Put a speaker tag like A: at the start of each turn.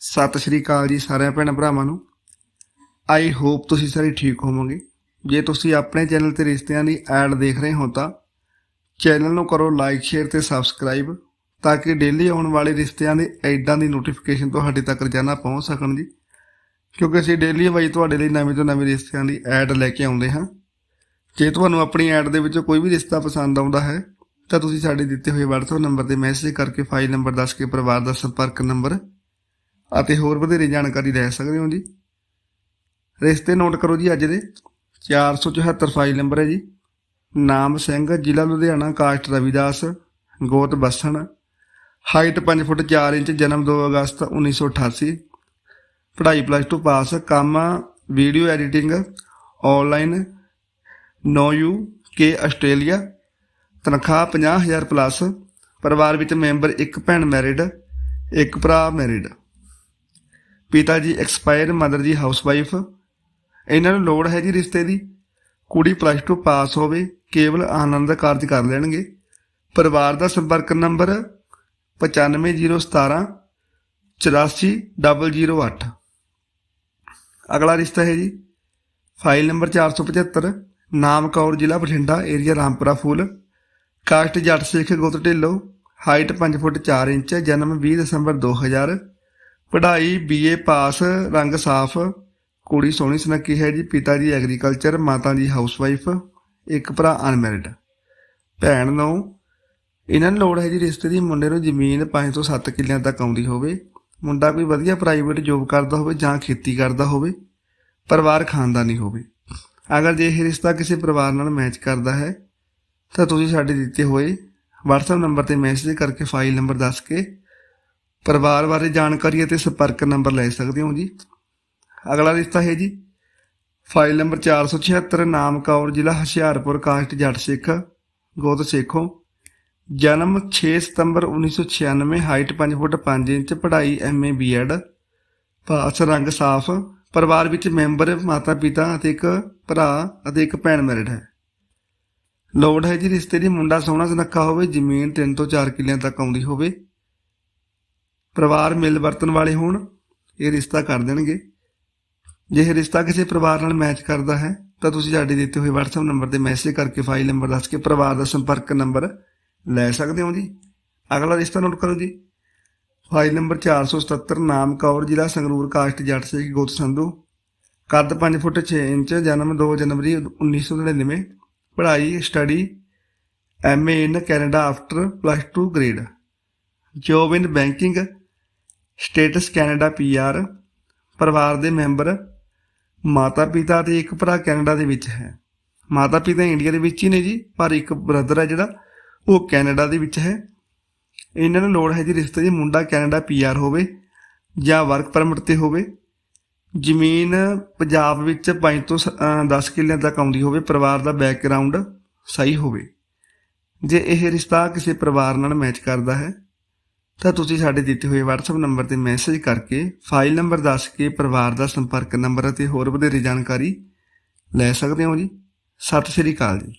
A: ਸਤਿ ਸ਼੍ਰੀ ਅਕਾਲ ਜੀ ਸਾਰਿਆਂ ਭੈਣ ਭਰਾਵਾਂ ਨੂੰ। ਆਈ ਹੋਪ ਤੁਸੀਂ ਸਾਰੇ ਠੀਕ ਹੋਵੋਗੇ। ਜੇ ਤੁਸੀਂ ਆਪਣੇ ਚੈਨਲ ਤੇ ਰਿਸ਼ਤਿਆਂ ਦੀ ਐਡ ਦੇਖ ਰਹੇ ਹੋ ਤਾਂ ਚੈਨਲ ਨੂੰ ਕਰੋ ਲਾਈਕ ਸ਼ੇਅਰ ਤੇ ਸਬਸਕ੍ਰਾਈਬ ਤਾਂ ਕਿ ਡੇਲੀ ਆਉਣ ਵਾਲੇ ਰਿਸ਼ਤਿਆਂ ਦੇ ਐਡਾਂ ਦੀ ਨੋਟੀਫਿਕੇਸ਼ਨ ਤੁਹਾਡੇ ਤੱਕ ਰੋਜ਼ਾਨਾ ਪਹੁੰਚ ਸਕਣ ਜੀ। ਕਿਉਂਕਿ ਅਸੀਂ ਡੇਲੀ ਬਾਈ ਤੁਹਾਡੇ ਲਈ ਨਵੇਂ ਤੋਂ ਨਵੇਂ ਰਿਸ਼ਤਿਆਂ ਦੀ ਐਡ ਲੈ ਕੇ ਆਉਂਦੇ ਹਾਂ। ਜੇ ਤੁਹਾਨੂੰ ਆਪਣੀ ਐਡ ਦੇ ਵਿੱਚੋਂ ਕੋਈ ਵੀ ਰਿਸ਼ਤਾ ਪਸੰਦ ਆਉਂਦਾ ਹੈ, ਤਾਂ ਤੁਸੀਂ ਸਾਡੇ ਦਿੱਤੇ ਹੋਏ WhatsApp ਨੰਬਰ ਤੇ ਮੈਸੇਜ ਕਰਕੇ ਫਾਈਲ ਨੰਬਰ ਦੱਸ ਕੇ ਪਰਿਵਾਰ ਦਾ ਸੰਪਰਕ ਨੰਬਰ ਅਤੇ ਹੋਰ ਵਧੇਰੇ ਜਾਣਕਾਰੀ ਲੈ ਸਕਦੇ ਹੋ ਜੀ। ਰਿਸ਼ਤੇ ਨੋਟ ਕਰੋ ਜੀ ਅੱਜ ਦੇ। 474 ਫਾਈਲ ਨੰਬਰ ਹੈ ਜੀ। ਨਾਮ ਸਿੰਘ, ਜ਼ਿਲ੍ਹਾ ਲੁਧਿਆਣਾ, ਕਾਸਟ ਰਵਿਦਾਸ, ਗੋਤ ਬਸਣ। ਹਾਈਟ 5 ਫੁੱਟ 4 ਇੰਚ, ਜਨਮ 2 ਅਗਸਤ 1988 ਪੜ੍ਹਾਈ ਪਲੱਸ 2 ਪਾਸ। ਕੰਮ video editing online no U K Australia ਤਨਖਾਹ 50000 ਪਲੱਸ ਪਰਿਵਾਰ ਵਿੱਚ ਮੈਂਬਰ ਇੱਕ ਭੈਣ ਮੈਰਿਡ ਇੱਕ ਭਰਾ ਮੈਰਿਡ ਪਿਤਾ ਜੀ ਐਕਸਪਾਇਰ ਮਦਰ ਜੀ ਹਾਊਸਵਾਈਫ ਇਹਨਾਂ ਨੂੰ ਲੋੜ ਹੈ ਜੀ ਰਿਸ਼ਤੇ ਦੀ। ਕੁੜੀ ਪਲੱਸ 2 ਪਾਸ ਹੋਵੇ, ਕੇਵਲ ਆਨੰਦ ਕਾਰਜ ਕਰ ਲੈਣਗੇ। ਪਰਿਵਾਰ ਦਾ ਸੰਪਰਕ ਨੰਬਰ 95017 84008 ਅਗਲਾ ਰਿਸ਼ਤਾ ਹੈ ਜੀ ਫਾਈਲ ਨੰਬਰ 475 ਨਾਮ ਕੌਰ ਜ਼ਿਲ੍ਹਾ ਬਠਿੰਡਾ ਏਰੀਆ ਰਾਮਪੁਰਾ ਫੂਲ। ਕਾਸਟ ਜੱਟ ਸਿੱਖ ਗੁੱਤ ਢਿੱਲੋਂ ਹਾਈਟ 5 ਫੁੱਟ 4 ਇੰਚ, ਜਨਮ 20 ਦਸੰਬਰ 2000 ਪੜ੍ਹਾਈ ਬੀਏ ਪਾਸ, ਰੰਗ ਸਾਫ਼। ਕੁੜੀ ਸੋਹਣੀ ਸੁਨੱਖੀ ਹੈ ਜੀ, ਪਿਤਾ ਜੀ ਐਗਰੀਕਲਚਰ ਮਾਤਾ ਜੀ ਹਾਊਸਵਾਈਫ ਇੱਕ ਭਰਾ ਅਨਮੈਰਿਡ ਭੈਣ ਨੂੰ ਇਹਨਾਂ ਨੂੰ ਲੋੜ ਹੈ ਜੀ ਰਿਸ਼ਤੇ ਦੀ, ਮੁੰਡੇ ਨੂੰ ਜ਼ਮੀਨ 5 ਤੋਂ 7 ਕਿੱਲਿਆਂ ਤੱਕ ਆਉਂਦੀ ਹੋਵੇ। ਮੁੰਡਾ ਕੋਈ ਵਧੀਆ ਪ੍ਰਾਈਵੇਟ ਜੋਬ ਕਰਦਾ ਹੋਵੇ ਜਾਂ ਖੇਤੀ ਕਰਦਾ ਹੋਵੇ, ਪਰਿਵਾਰ ਖਾਨਦਾਨੀ ਹੋਵੇ। ਅਗਰ ਜੇ ਇਹ ਰਿਸ਼ਤਾ ਕਿਸੇ ਪਰਿਵਾਰ ਨਾਲ ਮੈਚ ਕਰਦਾ ਹੈ, ਤਾਂ ਤੁਸੀਂ ਸਾਡੇ ਦਿੱਤੇ ਹੋਏ WhatsApp ਨੰਬਰ ਤੇ ਮੈਸੇਜ ਕਰਕੇ ਫਾਈਲ ਨੰਬਰ ਦੱਸ ਕੇ ਪਰਿਵਾਰ ਬਾਰੇ ਜਾਣਕਾਰੀ ਅਤੇ ਸੰਪਰਕ ਨੰਬਰ ਲੈ ਸਕਦੇ ਹੋ ਜੀ। ਅਗਲਾ ਰਿਸ਼ਤਾ ਹੈ ਜੀ। ਫਾਈਲ ਨੰਬਰ 476 ਨਾਮ ਕੌਰ ਜ਼ਿਲ੍ਹਾ ਹੁਸ਼ਿਆਰਪੁਰ, ਕਾਸਟ ਜੱਟ ਸਿੱਖ ਗੋਤ ਸੇਖੋਂ। ਜਨਮ 6 ਸਤੰਬਰ 1996 ਹਾਈਟ 5 ਫੁੱਟ 5 ਇੰਚ, ਪੜ੍ਹਾਈ ਐਮਏ ਬੀਐਡ। ਪਾਸ ਰੰਗ ਸਾਫ਼। ਪਰਿਵਾਰ ਵਿੱਚ ਮੈਂਬਰ ਮਾਤਾ ਪਿਤਾ ਅਤੇ ਇੱਕ ਭਰਾ ਅਤੇ ਇੱਕ ਭੈਣ ਮੈਰਿਡ ਹੈ। ਲੋੜ ਹੈ ਜੀ ਰਿਸ਼ਤੇ ਦੀ ਮੁੰਡਾ ਸੋਹਣਾ ਸੁਨੱਖਾ ਹੋਵੇ, ਜ਼ਮੀਨ 3 ਤੋਂ 4 ਕਿੱਲਿਆਂ ਤੱਕ ਆਉਂਦੀ ਹੋਵੇ। ਪਰਿਵਾਰ ਮਿਲ ਵਰਤਨ ਵਾਲੇ ਹੋਣ, ਇਹ ਰਿਸ਼ਤਾ ਕਰ ਦੇਣਗੇ। ਜੇ ਇਹ ਰਿਸ਼ਤਾ ਕਿਸੇ ਪਰਿਵਾਰ ਨਾਲ ਮੈਚ ਕਰਦਾ ਹੈ, ਤਾਂ ਤੁਸੀਂ ਸਾਡੇ ਦਿੱਤੇ ਹੋਏ WhatsApp ਨੰਬਰ ਤੇ ਮੈਸੇਜ ਕਰਕੇ ਫਾਈਲ ਨੰਬਰ ਦੱਸ ਕੇ ਪਰਿਵਾਰ ਦਾ ਸੰਪਰਕ ਨੰਬਰ ਲੈ ਸਕਦੇ ਹੋ ਜੀ। ਅਗਲਾ ਰਿਸ਼ਤਾ ਨੋਟ ਕਰੋ ਜੀ। ਫਾਈਲ ਨੰਬਰ 477 ਨਾਮ ਕੌਰ ਜ਼ਿਲ੍ਹਾ ਸੰਗਰੂਰ, ਕਾਸਟ ਜੱਟ ਸਿੰਘ ਗੋਤ ਸੰਧੂ। ਕੱਦ 5 ਫੁੱਟ 6 ਇੰਚ, ਜਨਮ 2 ਜਨਵਰੀ 1999 ਪੜ੍ਹਾਈ study MA in Canada after plus 2 grade job in banking status Canada PR ਪਰਿਵਾਰ ਦੇ ਮੈਂਬਰ, ਮਾਤਾ ਪਿਤਾ ਤੇ ਇੱਕ ਭਰਾ ਕੈਨੇਡਾ ਦੇ ਵਿੱਚ ਹੈ। ਮਾਤਾ ਪਿਤਾ ਇੰਡੀਆ ਦੇ ਵਿੱਚ ਹੀ ਨੇ ਜੀ, ਪਰ ਇੱਕ ਬ੍ਰਦਰ ਹੈ ਜਿਹੜਾ, ਉਹ ਕੈਨੇਡਾ ਦੇ ਵਿੱਚ ਹੈ। ਇਹਨਾਂ ਨੂੰ ਲੋੜ ਹੈ ਜੀ ਰਿਸ਼ਤੇ ਦੀ ਮੁੰਡਾ ਕੈਨੇਡਾ ਪੀਆਰ ਹੋਵੇ ਜਾਂ ਵਰਕ ਪਰਮਿਟ ਤੇ ਹੋਵੇ। ਜ਼ਮੀਨ ਪੰਜਾਬ ਵਿੱਚ 5 ਤੋਂ 10 ਕਿੱਲਿਆਂ ਤੱਕ ਆਉਂਦੀ ਹੋਵੇ, ਪਰਿਵਾਰ ਦਾ ਬੈਕਗ੍ਰਾਉਂਡ ਸਹੀ ਹੋਵੇ। ਜੇ ਇਹ ਰਿਸ਼ਤਾ ਕਿਸੇ ਪਰਿਵਾਰ ਨਾਲ ਮੈਚ ਕਰਦਾ ਹੈ ਤਾਂ ਤੁਸੀਂ ਸਾਡੇ ਦਿੱਤੇ ਹੋਏ WhatsApp ਨੰਬਰ ਤੇ ਮੈਸੇਜ ਕਰਕੇ ਫਾਈਲ ਨੰਬਰ ਦੱਸ ਕੇ ਪਰਿਵਾਰ ਦਾ ਸੰਪਰਕ ਨੰਬਰ ਅਤੇ ਹੋਰ ਵਧੇਰੇ ਜਾਣਕਾਰੀ ਲੈ ਸਕਦੇ ਹੋ ਜੀ। ਸਤਿ ਸ਼੍ਰੀ ਅਕਾਲ ਜੀ।